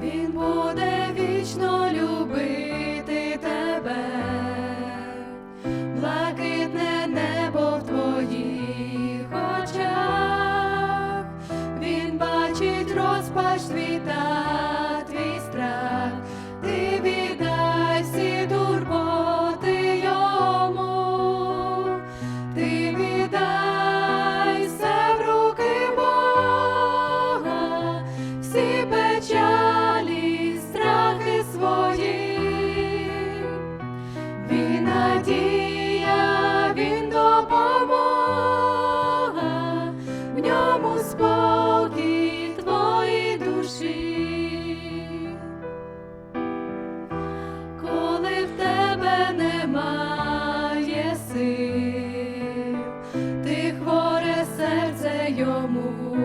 буде вічно любити тебе, блакитне небо в твоїх очах, він бачить розпач твій надія, він допомога, в ньому спокій твої душі. Коли в тебе немає сил, ти хворе серце йому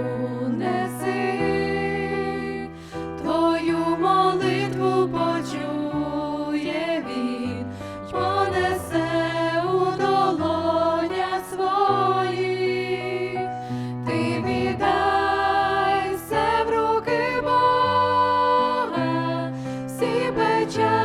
church.